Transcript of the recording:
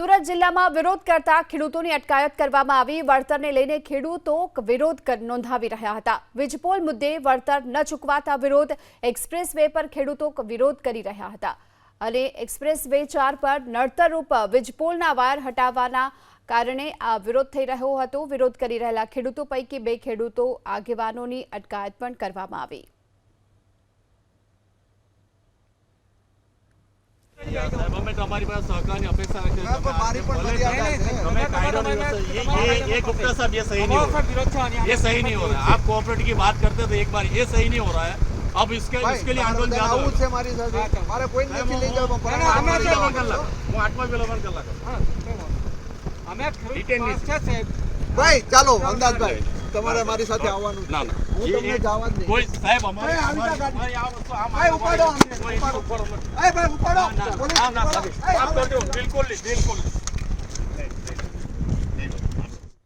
સુરત જિલ્લામાં વિરોધ કરતા ખેડૂતોની અટકાયત કરવામાં આવી. વળતરને લઈને ખેડૂતો વિરોધ નોંધાવી રહ્યા હતા. વીજપોલ મુદ્દે વળતર ન ચૂકવાતા વિરોધ એક્સપ્રેસ વે પર ખેડૂતો વિરોધ કરી રહ્યા હતા. અને એક્સપ્રેસ વે ચાર પર નડતરરૂપ વીજપોલના વાયર હટાવવાના કારણે આ વિરોધ થઈ રહ્યો હતો. વિરોધ કરી રહેલા ખેડૂતો પૈકી બે ખેડૂતો આગેવાનોની અટકાયત પણ કરવામાં આવી. તમારી પાસે સહકારની અપેક્ષા રાખીએ ના, પણ મારી પણ મર્યાદા છે. તમે कायदो नहीं हो सकते। ये ये ये गुप्ता साहब ये सही नहीं हो रहा है ये सही नहीं हो रहा है आप कोऑपरेटिव की बात करते थे एक बार ये सही नहीं हो रहा है अब इसके ભાઈ, इसके लिए તમારે આંદોલન બધાને જ્યાદા આવું જ છે મારી સાથે મારે કોઈ નથી લઈ જવા પણ હું મારી આઠમા જવા વિલોપન કલાક હું આઠમા વિલોપન કલાક અમે Retain ખેડૂત list. છે સાહેબ ભાઈ ચાલો અંદાજભાઈ તમારે મારી સાથે આવવાનું છે. ના ના હું તમને ये- જવા જ નહીં કોઈ સાહેબ અમારી ભાઈ, આવી જા અમારી- ગાડી. અમારી આ વસ્તુ આમ ભાઈ, ઉપાડો ભાઈ ઉપાડો બિલકુલ ના,